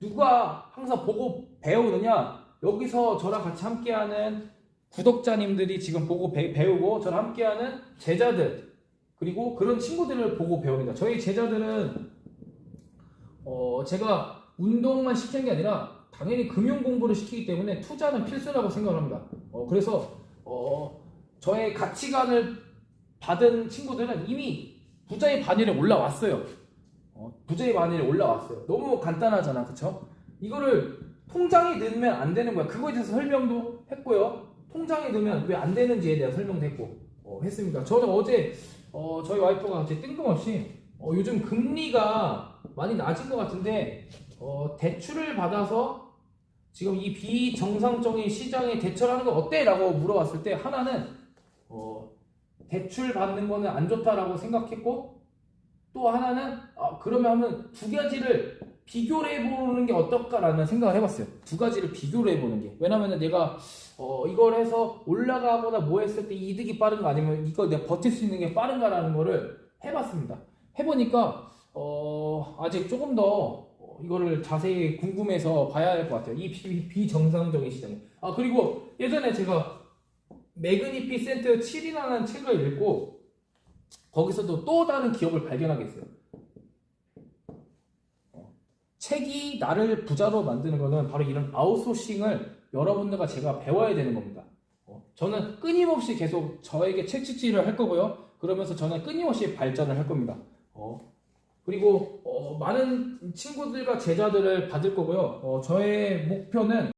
누가 항상 보고 배우느냐? 여기서 저랑 같이 함께하는 구독자님들이 지금 보고 배, 배우고 저랑 함께하는 제자들 그리고 그런 친구들을 보고 배웁니다. 저희 제자들은 어, 제가 운동만 시키는 게 아니라 당연히 금융 공부를 시키기 때문에 투자는 필수라고 생각을 합니다. 어, 그래서 어, 저의 가치관을 받은 친구들은 이미 부자의 반열에 올라왔어요. 어, 부자의 반열에 올라왔어요. 너무 간단하잖아, 그쵸? 이거를 통장에 넣으면 안 되는 거야. 그거에 대해서 설명도 했고요. 통장에 넣으면 왜 안 되는지에 대한 설명도 했고 어, 했습니다. 저는 어제 어, 저희 와이프가 갑자기 뜬금없이 어, 요즘 금리가 많이 낮은 것 같은데 어, 대출을 받아서 지금 이 비정상적인 시장에 대처하는 거 어때? 라고 물어봤을 때 하나는 어, 대출 받는 거는 안 좋다라고 생각했고 또 하나는 아, 그러면 두 가지를 비교를 해보는 게 어떨까라는 생각을 해봤어요. 두 가지를 비교를 해보는 게. 왜냐면은 내가 어, 이걸 해서 올라가거나 뭐 했을 때 이득이 빠른가 아니면 이걸 내가 버틸 수 있는 게 빠른가라는 거를 해봤습니다. 해보니까 어, 아직 조금 더 어, 이거를 자세히 궁금해서 봐야 할 것 같아요. 이 비, 비정상적인 시장에. 아 그리고 예전에 제가 매그니피센트 7이라는 책을 읽고 거기서도 또 다른 기업을 발견하게 됐어요. 어, 책이 나를 부자로 만드는 거는 바로 이런 아웃소싱을 여러분들과 제가 배워야 되는 겁니다. 어, 저는 끊임없이 계속 저에게 책찍질을 할 거고요. 그러면서 저는 끊임없이 발전을 할 겁니다. 어, 그리고 어, 많은 친구들과 제자들을 받을 거고요. 어, 저의 목표는